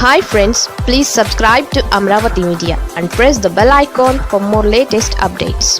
Hi friends please subscribe to Amaravati media and press the bell icon for more latest updates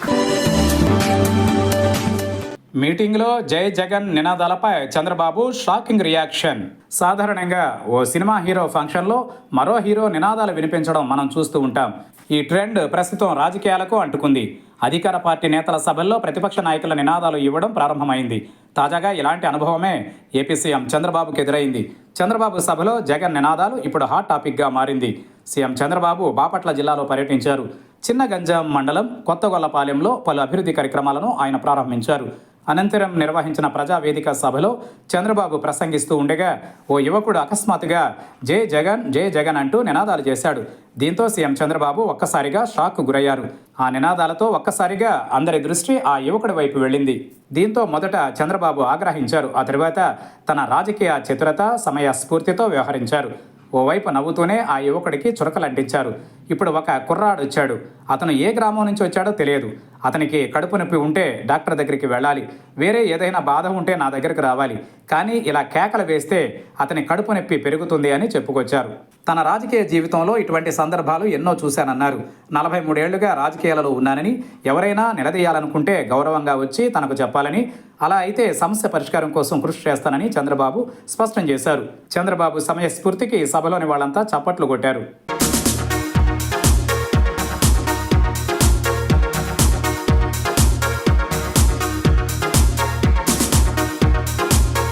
మీటింగ్లో జై జగన్ నినాదాలపై Chandrababu shocking reaction సాధారణంగా ఓ cinema hero ఫంక్షన్లో మరో హీరో నినాదాలు వినిపించడం మనం చూస్తూ ఉంటాం. ఈ ట్రెండ్ ప్రస్తుతం రాజకీయాలకు అంటుకుంది. అధికార పార్టీ నేతల సభల్లో ప్రతిపక్ష నాయకుల నినాదాలు ఇవ్వడం ప్రారంభమైంది. తాజాగా ఇలాంటి అనుభవమే ఏపీ సీఎం చంద్రబాబుకు ఎదురైంది. చంద్రబాబు సభలో జగన్ నినాదాలు ఇప్పుడు హాట్ టాపిక్గా మారింది. సీఎం చంద్రబాబు బాపట్ల జిల్లాలో పర్యటించారు. చిన్న గంజాం మండలం కొత్తగొల్లపాలెంలో పలు అభివృద్ధి కార్యక్రమాలను ఆయన ప్రారంభించారు. అనంతరం నిర్వహించిన ప్రజావేదిక సభలో చంద్రబాబు ప్రసంగిస్తూ ఉండగా ఓ యువకుడు అకస్మాత్తుగా జై జగన్ జై జగన్ అంటూ నినాదాలు చేశాడు. దీంతో సీఎం చంద్రబాబు ఒక్కసారిగా షాక్ గురయ్యారు. ఆ నినాదాలతో ఒక్కసారిగా అందరి దృష్టి ఆ యువకుడి వైపు వెళ్ళింది. దీంతో మొదట చంద్రబాబు ఆగ్రహించారు. ఆ తరువాత తన రాజకీయ చతురత సమయ స్ఫూర్తితో వ్యవహరించారు. ఓవైపు నవ్వుతూనే ఆ యువకుడికి చురకలంటించారు. ఇప్పుడు ఒక కుర్రాడు వచ్చాడు. అతను ఏ గ్రామం నుంచి వచ్చాడో తెలియదు. అతనికి కడుపు నొప్పి ఉంటే డాక్టర్ దగ్గరికి వెళ్ళాలి. వేరే ఏదైనా బాధ ఉంటే నా దగ్గరికి రావాలి. కానీ ఇలా కేకలు వేస్తే అతని కడుపు నొప్పి పెరుగుతుంది అని చెప్పుకొచ్చారు. తన రాజకీయ జీవితంలో ఇటువంటి సందర్భాలు ఎన్నో చూశానన్నారు. నలభై మూడేళ్ళుగా రాజకీయాలలో ఉన్నానని ఎవరైనా నిలదీయాలనుకుంటే గౌరవంగా వచ్చి తనకు చెప్పాలని అలా అయితే సమస్య పరిష్కారం కోసం కృషి చేస్తానని చంద్రబాబు స్పష్టం చేశారు. చంద్రబాబు సమయస్ఫూర్తికి సభలోని వాళ్ళంతా చప్పట్లు కొట్టారు.